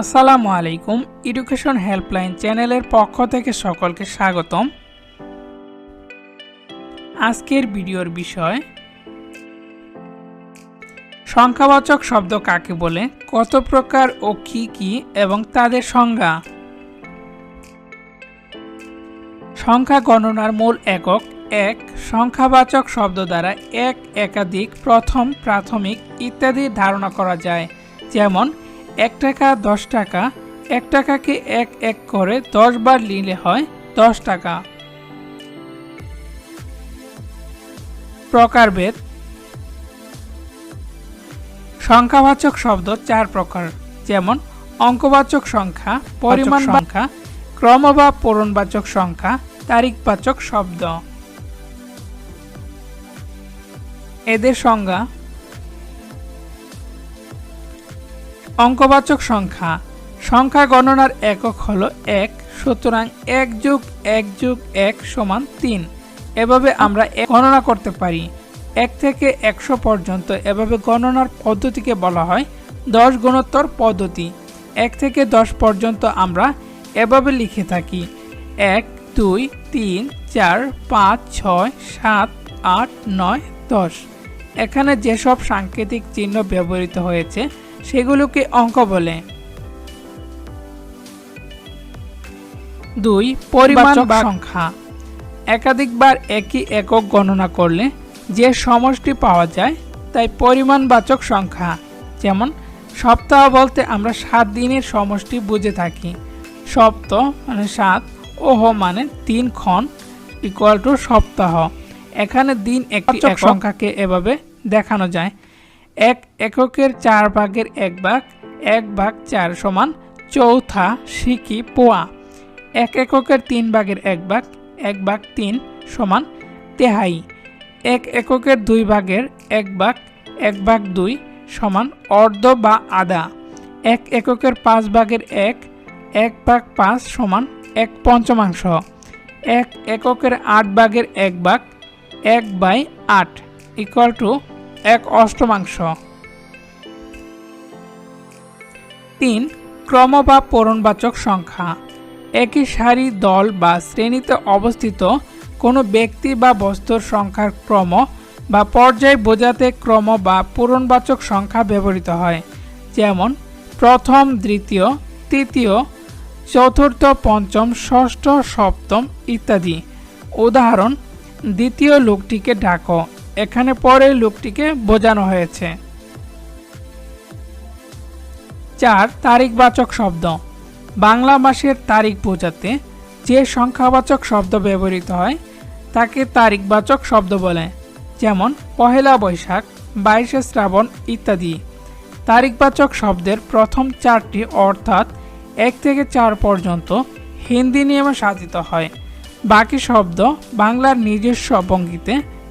আসসালামু আলাইকুম education helpline চ্যানেলের পক্ষ থেকে সকলকে স্বাগতম। আজকের ভিডিওর বিষয়, সংখ্যাবাচক শব্দ কাকে বলে, কত প্রকার ও কি কি এবং তাদের সংজ্ঞা। সংখ্যা গণনার মূল একক, এক, সংখ্যাবাচক শব্দ দ্বারা এক একাধিক প্রথম, প্রাথমিক ইত্যাদি ধারণা করা যায়, যেমন এক টাকা দশ টাকা। এক টাকাকে এক এক করে দশ বার নিলে হয় দশ টাকা। প্রকারভেদ সংখ্যাবাচক শব্দ চার প্রকার যেমন অঙ্কবাচক সংখ্যা পরিমাণ সংখ্যা ক্রম বা পূরণবাচক সংখ্যা তারিখবাচক শব্দ। এদের সংজ্ঞা অঙ্কবাচক সংখ্যা। সংখ্যা গণনার একক হল এক, সুতরাং এক যুগ এক যুগ এক সমান তিন। এভাবে আমরা গণনা করতে পারি। এক থেকে একশো পর্যন্ত এভাবে গণনার পদ্ধতিকে বলা হয় দশ গুণোত্তর পদ্ধতি। এক থেকে দশ পর্যন্ত আমরা এভাবে লিখে থাকি। এক, দুই, তিন, চার, পাঁচ, ছয়, সাত, আট, নয়, দশ। এখানে যেসব সাংকেতিক চিহ্ন ব্যবহৃত হয়েছে সেগুলোকে অঙ্ক বলে। দুই পরিমাণ বা সংখ্যা। একাধিকবার একই একক গণনা করলে যে সমষ্টি পাওয়া যায় তাই পরিমাণবাচক সংখ্যা। যেমন সপ্তাহ বলতে আমরা সাত দিনের সমষ্টি বুঝে থাকি। সপ্ত মানে সাত ওহ মানে তিন ক্ষণ ইকুয়াল টু সপ্তাহ। এখানে দিন একটি এক সংখ্যাকে এভাবে দেখানো যায়। এক এককের চার ভাগের এক ভাগ এক ভাগ চার সমান চৌথা সিকি পোয়া। এক এককের তিন ভাগের এক ভাগ এক ভাগ তিন সমান তেহাই। এক এককের দুই ভাগের এক ভাগ এক ভাগ দুই সমান অর্ধ বা আদা এক এককের পাঁচ ভাগের এক এক ভাগ পাঁচ সমান এক পঞ্চমাংশ। এক এককের আট ভাগের এক ভাগ, এক বাই আট ইকুয়াল টু এক অষ্টমাংশ তিন, ক্রম বা পূরণবাচক সংখ্যা। একই সারি, দল বা শ্রেণীতে অবস্থিত কোনো ব্যক্তি বা বস্তুর সংখ্যার ক্রম বা পর্যায় বোঝাতে ক্রম বা পূরণবাচক সংখ্যা ব্যবহৃত হয়। যেমন, প্রথম, দ্বিতীয়, তৃতীয়, চতুর্থ, পঞ্চম, ষষ্ঠ, সপ্তম ইত্যাদি। উদাহরণ, দ্বিতীয় লোকটিকে ডাকো। এখানে পরে লোকটিকে বোঝানো হয়েছে। চার, তারিখবাচক শব্দ। বাংলা মাসের তারিখ বোঝাতে যে সংখ্যাবাচক শব্দ ব্যবহৃত হয়, তাকে তারিখবাচক শব্দ বলে। যেমন, পহেলা বৈশাখ, বাইশে শ্রাবণ ইত্যাদি। তারিখবাচক শব্দের প্রথম চারটি অর্থাৎ এক থেকে চার পর্যন্ত হিন্দি নিয়মে সাজিত হয়। বাকি শব্দ বাংলার নিজস্ব ভঙ্গিতে